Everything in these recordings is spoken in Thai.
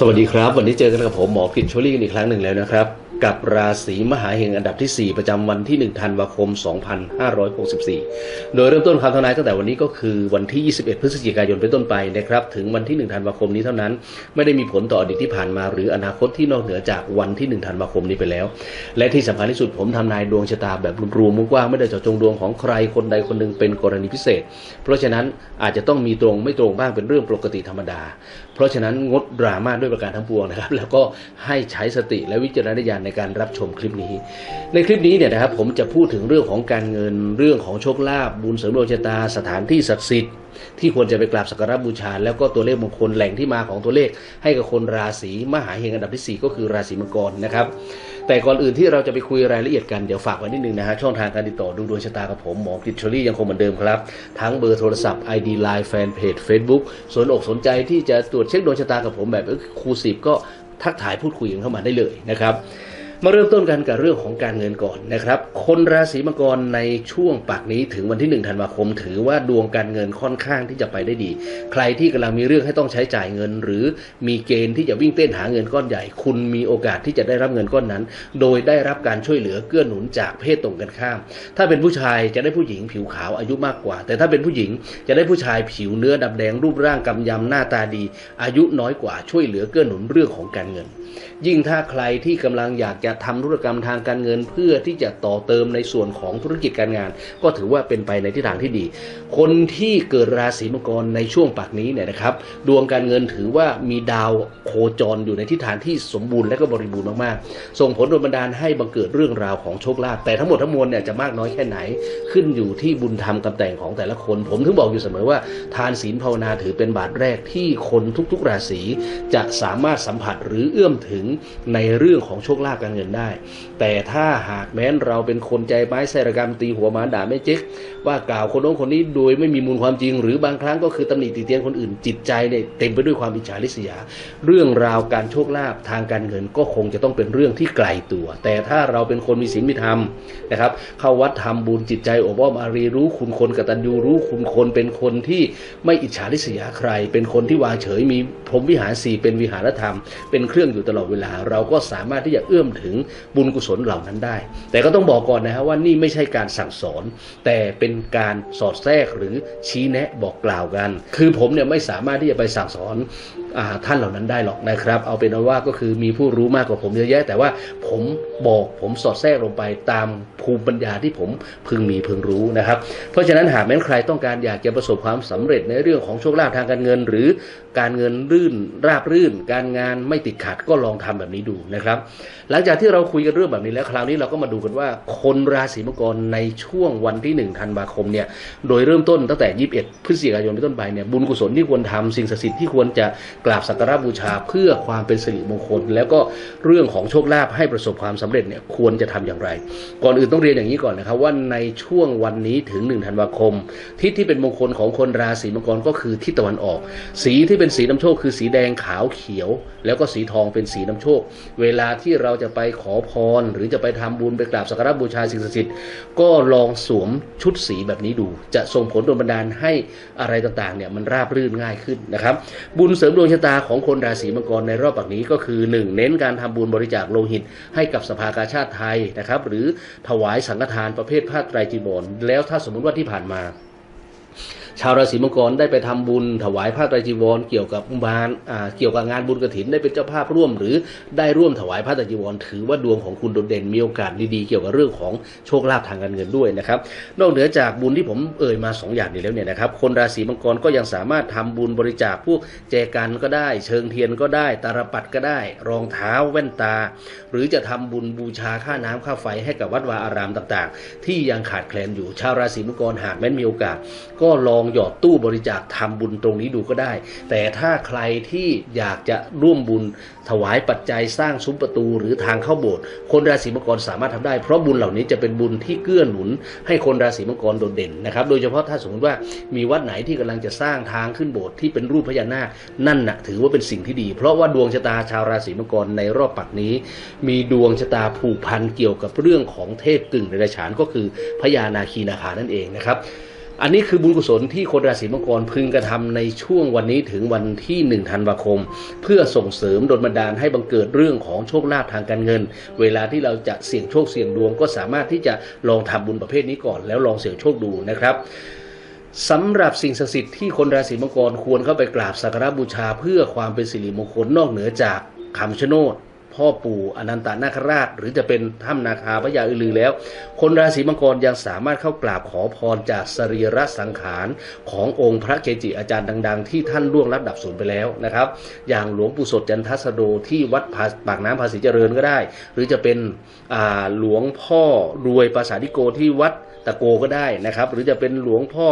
สวัสดีครับ วันนี้เจอกันกับผมหมอกฤษโชลี่กันอีกครั้งหนึ่งแล้วนะครับ กับราศีมหาเฮงอันดับที่ 4 ประจำวันที่ 1 ธันวาคม 2564 โดยเริ่มต้นคำทำนายตั้งแต่วันนี้ก็คือวันที่ 21 พฤศจิกายนเป็นต้นไปนะครับ ถึงวันที่ 1 ธันวาคมนี้เท่านั้น ไม่ได้มีผลต่ออดีตที่ผ่านมา หรืออนาคตที่นอกเหนือจากวันที่ 1 ธันวาคมนี้ไปแล้ว และที่สำคัญที่สุดผมทำนายดวงชะตาแบบรวมๆกว้างไม่ได้เจาะจงดวงของใครคนใดคนหนึ่งเป็นกรณีพิเศษ เพราะฉะนั้นอาจจะต้องมีตรงไม่ตรงบ้างเป็นเรื่องปกติธรรมดา เพราะฉะนั้นงดดราม่าด้วยประการทั้งปวงนะครับ แล้วก็ให้ใช้สติและวิจารณญาณในการรับชมคลิปนี้ ในคลิปนี้เนี่ยนะครับผมจะพูดถึงเรื่องของการเงินเรื่องของโชคลาภบุญเสริมดวงชะตาสถานที่ศักดิ์สิทธิ์ที่ควรจะไปกราบสักการะบูชา แล้วก็ตัวเลขมงคลแหล่งที่มาของตัวเลข ให้กับคนราศีมหาเฮงอันดับที่ 4 ก็คือราศีมังกรนะครับแต่ก่อนอื่นที่เราจะไปคุยรายละเอียดกันเดี๋ยวฝากไว้นิดนึงนะฮะช่องทางการติดต่อดูดวงชะตากับผมหมอกฤษชลี่ยังคงเหมือนเดิมครับ ทั้งเบอร์โทรศัพท์ ID Line Fanpage Facebook สนอกสนใจที่จะตรวจเช็คดวงชะตากับผมแบบเอ็กซ์คลูซีฟก็ทักทายพูดคุยกันเข้ามาได้เลยนะครับ มาเริ่มต้นกันกับเรื่องของการเงินก่อนนะครับ คนราศีมังกรในช่วงปากนี้ถึงวันที่ 1 ธันวาคม ถือว่าดวงการเงินค่อนข้างที่จะไปได้ดี ใครที่กำลังมีเรื่องให้ต้องใช้จ่ายเงิน หรือมีเกณฑ์ที่จะวิ่งเต้นหาเงินก้อนใหญ่ คุณมีโอกาสที่จะได้รับเงินก้อนนั้น โดยได้รับการช่วยเหลือเกื้อหนุนจากเพศตรงกันข้าม ถ้าเป็นผู้ชายจะได้ผู้หญิงผิวขาวอายุมากกว่า แต่ถ้าเป็นผู้หญิงจะได้ผู้ชายผิวเนื้อดำแดงรูปร่างกำยำหน้าตาดี อายุน้อยกว่าช่วยเหลือเกื้อหนุนเรื่องของการเงิน ยิ่งถ้าใครที่กำลังอยากจะทำธุรกรรมทางการเงิน เพื่อที่จะต่อเติมในส่วนของธุรกิจการงาน ก็ถือว่าเป็นไปในทิศทางที่ดี คนที่เกิดราศีมังกรในช่วงปากนี้เนี่ยนะครับ ดวงการเงินถือว่ามีดาวโคจรอยู่ในทิศทางที่สมบูรณ์และก็บริบูรณ์มากๆ ส่งผลโดนบันดาลให้บังเกิดเรื่องราวของโชคลาภแต่ทั้งหมดทั้งมวลเนี่ยจะมากน้อยแค่ไหน ขึ้นอยู่ที่บุญธรรมกำแต่งของแต่ละคน ผมถึงบอกอยู่เสมอว่า ทานศีลภาวนาถือเป็นบาทแรกที่คนทุกๆ ราศีจะสามารถสัมผัสหรือเอื้อมถึงในเรื่องของโชคลาภการเงินได้ แต่ถ้าหากแม้นเราเป็นคนใจไม้ไสรกรรมตีหัวหมาด่าไม่เจ๊กว่ากล่าวคนโน้นคนนี้โดยไม่มีมูลความจริง หรือบางครั้งก็คือตำหนิติเตียนคนอื่นจิตใจเนี่ยเต็มไปด้วยความอิจฉาริษยา เรื่องราวการโชคลาภทางการเงินก็คงจะต้องเป็นเรื่องที่ไกลตัว แต่ถ้าเราเป็นคนมีศีลมีธรรมนะครับเข้าวัดทำบุญจิตใจอบอ้อมอารีรู้คุณคนกตัญญูรู้คุณคนเป็นคนที่ไม่อิจฉาริษยาใคร เป็นคนที่วางเฉยมีพรมวิหารสี่เป็นวิหารธรรม เป็นเครื่องอยู่ตลอดเวลา เราก็สามารถที่จะเอื้อมถึงบุญกุศลเหล่านั้นได้ แต่ก็ต้องบอกก่อนนะครับว่านี่ไม่ใช่การสั่งสอน แต่เป็นการสอดแทรกหรือชี้แนะบอกกล่าวกัน คือผมเนี่ยไม่สามารถที่จะไปสั่งสอน ท่านเหล่านั้นได้หรอกนะครับ เอาเป็นว่าก็คือมีผู้รู้มากกว่าผมเยอะแยะ แต่ว่าผมบอกผมสอดแทรกลงไปตามภูมิปัญญาที่ผมพึงมีพึงรู้นะครับ เพราะฉะนั้นหากแม้นใครต้องการอยากจะประสบความสำเร็จในเรื่องของโชคลาภทางการเงิน หรือการเงินรื่นราบรื่น การงานไม่ติดขัดก็ลองทำแบบนี้ดูนะครับ หลังจากที่เราคุยกันเรื่องแบบนี้แล้วคราวนี้เราก็มาดูกันว่าคนราศีมังกรในช่วงวันที่1ธันวาคมเนี่ยโดยเริ่มต้นตั้งแต่ 21 พฤศจิกายนเป็นต้นไปเนี่ยบุญกุศลที่ควรทำสิ่งศักดิ์สิทธิ์ที่ควรจะกราบสักการะบูชาเพื่อความเป็นสิริมงคล แล้วก็เรื่องของโชคลาภให้ประสบความสำเร็จเนี่ยควรจะทำอย่างไร ก่อนอื่นต้องเรียนอย่างนี้ก่อนนะครับว่าในช่วงวันนี้ถึง1ธันวาคม ทิศที่เป็นมงคลของคนราศีมังกรก็คือทิศตะวันออก สีที่เป็นสีน้ำโชค คือสีแดงขาวเขียว แล้วก็สีทองเป็นสีน้ำโชค เวลาที่เราจะไปขอพร หรือจะไปทำบุญไปกราบสักการะบูชาสิ่งศักดิ์สิทธิ์ก็ลองสวมชุดสีแบบนี้ดู จะส่งผลโดนบันดาลให้อะไรต่างๆเนี่ยมันราบรื่นง่ายขึ้นนะครับบุญเสริมดวงงชะตาของคนราศีมังกรในรอบปักนี้ก็คือ 1 เน้นการทำบุญบริจาคโลหิต ให้กับสภากาชาติไทยนะครับ หรือถวายสังฆทานประเภทผ้าไตรจีวรแล้วถ้าสมมุติว่าที่ผ่านมา ชาวราศีมังกรได้ไปทำบุญ ถวายผ้าไตรจีวรเกี่ยวกับงานอ่าเกี่ยวกับงานบุญกระถินได้เป็นเจ้าภาพร่วม หรือได้ร่วมถวายผ้าไตรจีวร ถือว่าดวงของคุณโดดเด่นมีโอกาสดีๆเกี่ยวกับเรื่องของโชคลาภทางการเงินด้วยนะครับ นอกเหนือจากบุญที่ผมเอ่ยมา 2 อย่างนี้แล้วเนี่ยนะครับ คนราศีมังกรก็ยังสามารถทำบุญบริจาคพวกแจกันก็ได้ เชิงเทียนก็ได้ตาลปัดก็ได้ รองเท้าแว่นตา หรือจะทำบุญบูชาค่าน้ำค่าไฟให้กับวัดวาอารามต่างๆ ที่ยังขาดแคลนอยู่ชาวราศีมังกรหากแม้นมีโอกาส ก็ลองหยอดตู้บริจาคทำบุญตรงนี้ดูก็ได้ แต่ถ้าใครที่อยากจะร่วมบุญถวายปัจจัยสร้างซุ้มประตูหรือทางเข้าโบสถ์คนราศีมังกรสามารถทำได้ เพราะบุญเหล่านี้จะเป็นบุญที่เกื้อหนุน ให้คนราศีมังกรโดดเด่นนะครับ โดยเฉพาะถ้าสมมติว่ามีวัดไหนที่กำลังจะสร้างทางขึ้นโบสถ์ที่เป็นรูปพญานาคนั่นนะถือว่าเป็นสิ่งที่ดี เพราะว่าดวงชะตาชาวราศีมังกรในรอบปักนี้ มีดวงชะตาผูกพันเกี่ยวกับเรื่องของเทพกึ่งเดรัจฉานก็คือพญานาคีนาคานั่นเองนะครับ อันนี้คือบุญกุศลที่คนราศีมังกรพึงกระทำในช่วงวันนี้ถึงวันที่1ธันวาคม เพื่อส่งเสริมดลบันดาลให้บังเกิดเรื่องของโชคลาภทางการเงิน เวลาที่เราจะเสี่ยงโชคเสี่ยงดวง ก็สามารถที่จะลองทำบุญประเภทนี้ก่อน แล้วลองเสี่ยงโชคดูนะครับสำหรับสิ่งศักดิ์สิทธิ์ที่คนราศีมังกรควรเข้าไปกราบสักการะบูชาเพื่อความเป็นสิริมงคลนอกเหนือจากคำชะโนด พ่อปู่อนันตนาคราช หรือจะเป็นถ้ำนาคาพระยาอือลือแล้ว คนราศีมังกรยังสามารถเข้ากราบขอพรจากสรีระสังขารขององค์พระเกจิอาจารย์ดัง ๆ ที่ท่านล่วงลับดับสูญไปแล้วนะครับ อย่างหลวงปู่สดจันทสโดที่วัดาปากน้ำภาษีเจริญก็ได้ หรือจะเป็นหลวงพ่อรวยปราสาทธิโกที่วัดตะโกก็ได้นะครับ หรือจะเป็นหลวงพ่อ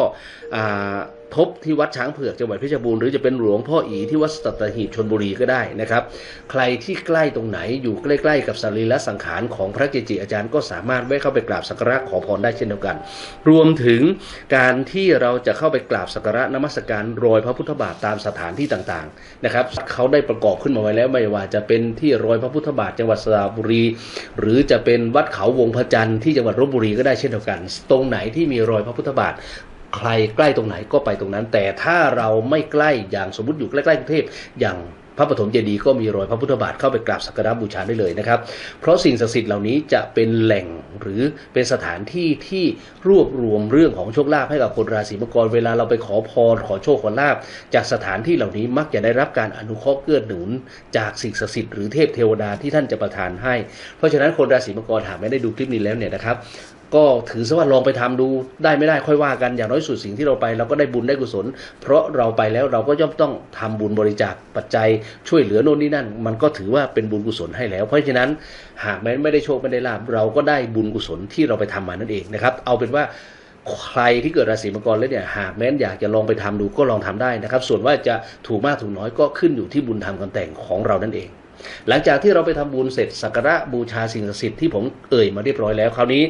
อ่า ทบที่วัดช้างเผือกจังหวัดเพชรบูรณ์หรือจะเป็นหลวงพ่ออีที่วัดสัตหีบชนบุรีก็ได้นะครับ ใครที่ใกล้ตรงไหนอยู่ใกล้ ๆ กับสรีระสังขารของพระเกจิอาจารย์ก็สามารถแวะเข้าไปกราบสักการะขอพรได้เช่นเดียวกัน รวมถึงการที่เราจะเข้าไปกราบสักการะนมัสการรอยพระพุทธบาทตามสถานที่ต่างๆนะครับเขาได้ประกอบขึ้นมาไว้แล้วไม่ว่าจะเป็นที่รอยพระพุทธบาทจังหวัดสระบุรี หรือจะเป็นวัดเขาวงพระจันทร์ที่จังหวัดลบบุรีก็ได้เช่นเดียวกัน ตรงไหนที่มีรอยพระพุทธบาท ใครใกล้ตรงไหนก็ไปตรงนั้น แต่ถ้าเราไม่ใกล้อย่างสมมติอยู่ใกล้ๆกรุงเทพอย่าง พระปฐมเจดีย์ก็มีรอยพระพุทธบาทเข้าไปกราบสักการะบูชาได้เลยนะครับ เพราะสิ่งศักดิ์สิทธิ์เหล่านี้จะเป็นแหล่งหรือเป็นสถานที่ที่รวบรวมเรื่องของโชคลาภให้กับคนราศีมังกรเวลาเราไปขอพรขอโชคขอลาภจากสถานที่เหล่านี้มักจะได้รับการอนุเคราะห์เกื้อหนุน จากสิ่งศักดิ์สิทธิ์หรือเทพเทวดาที่ท่านจะประทานให้ เพราะฉะนั้นคนราศีมังกรหากไม่ได้ดูคลิปนี้แล้วเนี่ยนะครับก็ถือซะว่าลองไปทำดูได้ไม่ได้ค่อยว่ากันอย่างน้อยสุดสิ่งที่เราไปเราก็ได้บุญได้กุศล เพราะเราไปแล้วเราก็ย่อมต้องทำบุญบริจาคปัจจัยช่วยเหลือโน่นนี่นั่น มันก็ถือว่าเป็นบุญกุศลให้แล้ว เพราะฉะนั้นหากแม้ไม่ได้โชคไม่ได้ลาบเราก็ได้บุญกุศลที่เราไปทำมานั่นเองนะครับ เอาเป็นว่าใครที่เกิดราศีมังกรแล้วเนี่ยหากแม้นอยากจะลองไปทำดูก็ลองทำได้นะครับ ส่วนว่าจะถูกมากถูกน้อยก็ขึ้นอยู่ที่บุญทำกันแต่งของเรานั่นเอง หลังจากที่เราไปทำบุญเสร็จสักการะบูชาสิ่งศักดิ์สิทธิ์ที่ผมเอ่ยมาเรียบร้อยแล้วคราวนี้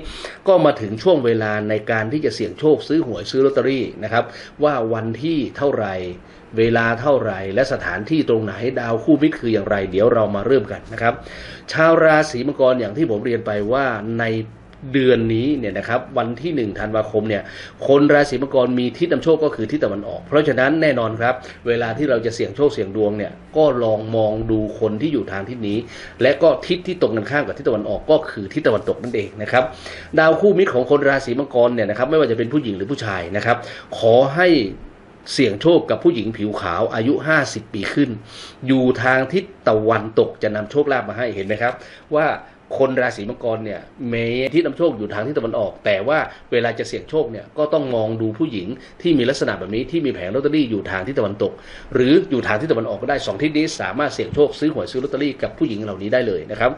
ก็มาถึงช่วงเวลาในการที่จะเสี่ยงโชคซื้อหวยซื้อลอตเตอรี่นะครับว่าวันที่เท่าไหร่เวลาเท่าไหร่และสถานที่ตรงไหนดาวคู่มิตรคืออย่างไร เดี๋ยวเรามาเริ่มกันนะครับ ชาวราศีมังกรอย่างที่ผมเรียนไปว่าใน เดือนนี้เนี่ยนะครับวันที่หนึ่งธันวาคมเนี่ยคนราศีมังกรมีทิศนำโชคก็คือทิศตะวันออก เพราะฉะนั้นแน่นอนครับ เวลาที่เราจะเสี่ยงโชคเสี่ยงดวงเนี่ยก็ลองมองดูคนที่อยู่ทางทิศนี้ และก็ทิศที่ตรงกันข้ามกับทิศตะวันออกก็คือทิศตะวันตกนั่นเองนะครับดาวคู่มิตรของคนราศีมังกรเนี่ยนะครับไม่ว่าจะเป็นผู้หญิงหรือผู้ชายนะครับขอให้เสี่ยงโชคกับผู้หญิงผิวขาวอายุ 50 ปีขึ้น อยู่ทางทิศตะวันตกจะนำโชคลาภมาให้เห็นไหมครับ ว่า คนราศีมังกรเนี่ยเมที่นำโชคอยู่ทางทิศตะวันออก แต่ว่าเวลาจะเสี่ยงโชคเนี่ยก็ต้องมองดูผู้หญิงที่มีลักษณะแบบนี้ที่มีแผงลอตเตอรี่อยู่ทางทิศตะวันตก หรืออยู่ทางทิศตะวันออกก็ได้สองทิศนี้สามารถเสี่ยงโชคซื้อหวยซื้อลอตเตอรี่กับผู้หญิงเหล่านี้ได้เลยนะครับ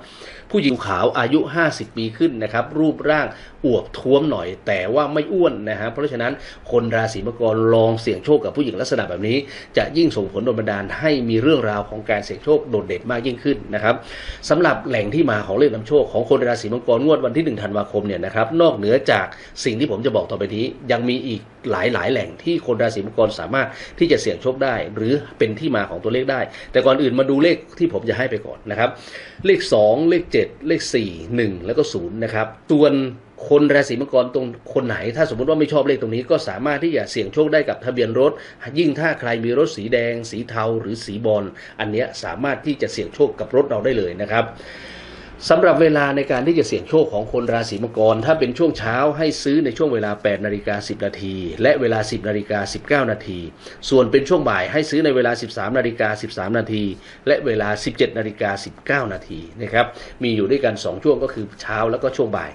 ผู้หญิงขาวอายุ 50 ปีขึ้นนะครับรูปร่างอวบท้วมหน่อย แต่ว่าไม่อ้วนนะฮะเพราะฉะนั้นคนราศีมังกรลองเสี่ยงโชคกับผู้หญิงลักษณะแบบนี้ จะยิ่งส่งผลโดนบันดาลให้มีเรื่องราวของการเสี่ยงโชคโดดเด่นมากยิ่งขึ้นนะครับสำหรับแหล่งที่มาของเลขนำโชคของคนราศีมังกรงวดวันที่ 1 ธันวาคมเนี่ยนะครับนอกเหนือจากสิ่งที่ผมจะบอกต่อไปนี้ ยังมีอีกหลายหลายแหล่งที่คนราศีมังกรสามารถที่จะเสี่ยงโชคได้ หรือเป็นที่มาของตัวเลขได้ แต่ก่อนอื่นมาดูเลขที่ผมจะให้ไปก่อนนะครับ เลข 2 เลข 7 เลข 4 1 แล้วก็0นะครับส่วนคนราศีมังกรตรงคนไหน ถ้าสมมติว่าไม่ชอบเลขตรงนี้ก็สามารถที่จะเสี่ยงโชคได้กับทะเบียนรถ ยิ่งถ้าใครมีรถสีแดง สีเทาหรือสีบอลอันเนี้ยสามารถที่จะเสี่ยงโชคกับรถเราได้เลยนะครับ สำหรับเวลาในการที่จะเสี่ยงโชคของคนราศีมังกร ถ้าเป็นช่วงเช้าให้ซื้อในช่วงเวลา 8 นาฬิกา 10 นาที และเวลา 10 นาฬิกา 19 นาที ส่วนเป็นช่วงบ่ายให้ซื้อในเวลา 13 นาฬิกา 13 นาที และเวลา 17 นาฬิกา 19 นาทีนะครับ มีอยู่ด้วยกัน 2 ช่วงก็คือเช้าแล้วก็ช่วงบ่าย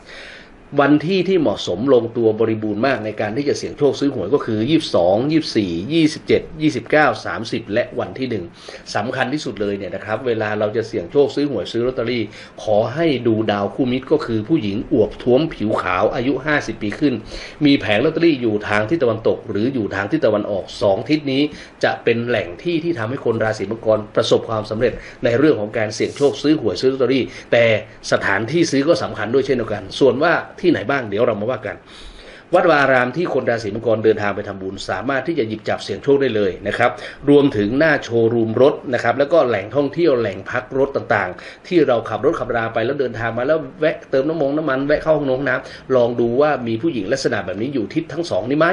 วันที่ที่เหมาะสมลงตัวบริบูรณ์มากในการที่จะเสี่ยงโชคซื้อหวยก็คือ 22 24 27 29 30 และวันที่ 1สำคัญที่สุดเลยเนี่ยนะครับ เวลาเราจะเสี่ยงโชคซื้อหวยซื้อลอตเตอรี่ ขอให้ดูดาวคู่มิตรก็คือผู้หญิงอวบท้วมผิวขาวอายุ 50 ปีขึ้น มีแผงลอตเตอรี่อยู่ทางทิศตะวันตก หรืออยู่ทางทิศตะวันออก 2 ทิศนี้จะเป็นแหล่งที่ที่ทำให้คนราศีมังกรประสบความสำเร็จในเรื่องของการเสี่ยงโชคซื้อหวยซื้อลอตเตอรี่ แต่สถานที่ซื้อก็สำคัญด้วยเช่นเดียวกัน ส่วนว่าที่ไหนบ้างเดี๋ยวเรามาว่ากัน วัดวารามที่คนราศีมังกรเดินทางไปทำบุญ สามารถที่จะหยิบจับเสี่ยงโชคได้เลยนะครับรวมถึงหน้าโชว์รูมรถนะครับแล้วก็แหล่งท่องเที่ยวแหล่งพักรถต่างๆ ที่เราขับรถขับราไปแล้วเดินทางมาแล้วแวะเติมน้ำมงน้ำมันแวะเข้าห้องน้ำน้ำลองดูว่ามีผู้หญิงลักษณะแบบนี้อยู่ทิศทั้งสองนี้ไหม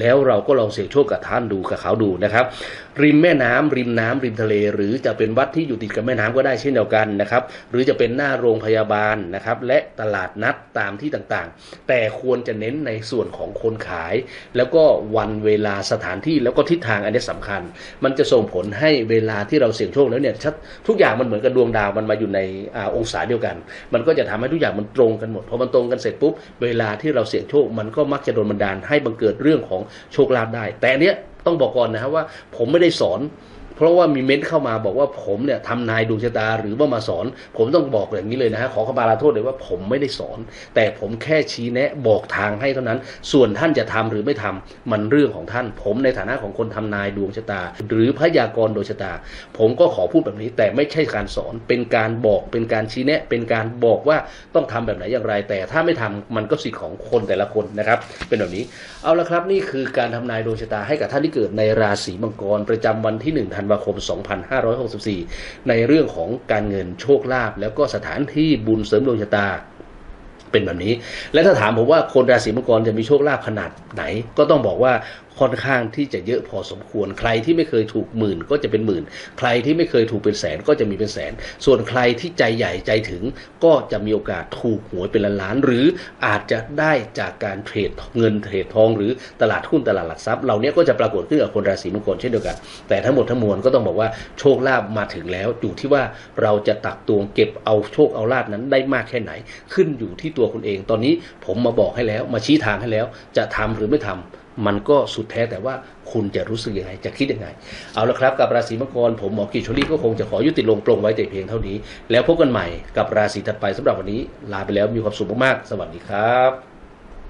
แล้วเราก็ลองเสี่ยงโชคกับท่านดูกับเขาดูนะครับริมแม่น้ำริมน้ำริมทะเล หรือจะเป็นวัดที่อยู่ติดกับแม่น้ำก็ได้เช่นเดียวกันนะครับหรือจะเป็นหน้าโรงพยาบาลนะครับและตลาดนัดตามที่ต่างๆ แต่ควรจะเน้นในส่วนวนของคนขาย แล้วก็วันเวลาสถานที่แล้วก็ทิศทางอันนี้สำคัญ มันจะส่งผลให้เวลาที่เราเสี่ยงโชคแล้วเนี่ยทุกอย่างมันเหมือนกับดวงดาวมันมาอยู่ในอองศาเดียวกัน มันก็จะทำให้ทุกอย่างมันตรงกันหมดพอมันตรงกันเสร็จปุ๊บเวลาที่เราเสี่ยงโชคมันก็มักจะโดนบันดาลให้บังเกิดเรื่องของโชคลาภได้ แต่อันเนี้ยต้องบอกก่อนนะครับว่าผมไม่ได้สอน เพราะว่ามีเม้นเข้ามาบอกว่าผมเนี่ยทำนายดวงชะตาหรือว่ามาสอน ผมต้องบอกอย่างนี้เลยนะฮะขอขมาลาโทษเลยว่าผมไม่ได้สอน แต่ผมแค่ชี้แนะบอกทางให้เท่านั้น ส่วนท่านจะทำหรือไม่ทำมันเรื่องของท่าน ผมในฐานะของคนทำนายดวงชะตา หรือพยากรณ์ดวงชะตา ผมก็ขอพูดแบบนี้ แต่ไม่ใช่การสอนเป็นการบอกเป็นการชี้แนะ เป็นการบอกว่าต้องทำแบบไหนอย่างไร แต่ถ้าไม่ทำมันก็สิทธิ์ของคนแต่ละคนนะครับ เป็นแบบนี้เอาละครับนี่คือการทำนายดวงชะตาให้กับท่านที่เกิดในราศีมังกรประจำวันที่1ธันวาคม 2564 ในเรื่องของการเงินโชคลาภแล้วก็สถานที่บุญเสริมดวงชะตาเป็นแบบนี้ และถ้าถามผมว่าคนราศีมังกรจะมีโชคลาภขนาดไหน ก็ต้องบอกว่า ค่อนข้างที่จะเยอะพอสมควร ใครที่ไม่เคยถูกหมื่นก็จะเป็นหมื่น ใครที่ไม่เคยถูกเป็นแสนก็จะมีเป็นแสน ส่วนใครที่ใจใหญ่ใจถึงก็จะมีโอกาสถูกหวยเป็นล้านๆหรืออาจจะได้จากการเทรดเงินเทรดทอง หรือตลาดหุ้นตลาดหลักทรัพย์เหล่านี้ก็จะปรากฏขึ้นกับคนราศีมังกรเช่นเดียวกัน แต่ทั้งหมดทั้งมวลก็ต้องบอกว่าโชคลาภมาถึงแล้วอยู่ที่ว่าเราจะตักตวงเก็บเอาโชคเอาลาภนั้นได้มากแค่ไหน ขึ้นอยู่ที่ตัวคุณเอง ตอนนี้ผมมาบอกให้แล้วมาชี้ทางให้แล้ว จะทำหรือไม่ทำ มันก็สุดแท้แต่ว่าคุณจะรู้สึกยังไง จะคิดยังไง เอาละครับกับราศีมังกรผมหมอกิจชลี่ก็คงจะขอยุติลงปลงไว้แต่เพียงเท่านี้ แล้วพบกันใหม่กับราศีถัดไปสำหรับวันนี้ ลาไปแล้วมีความสุขมากๆสวัสดีครับ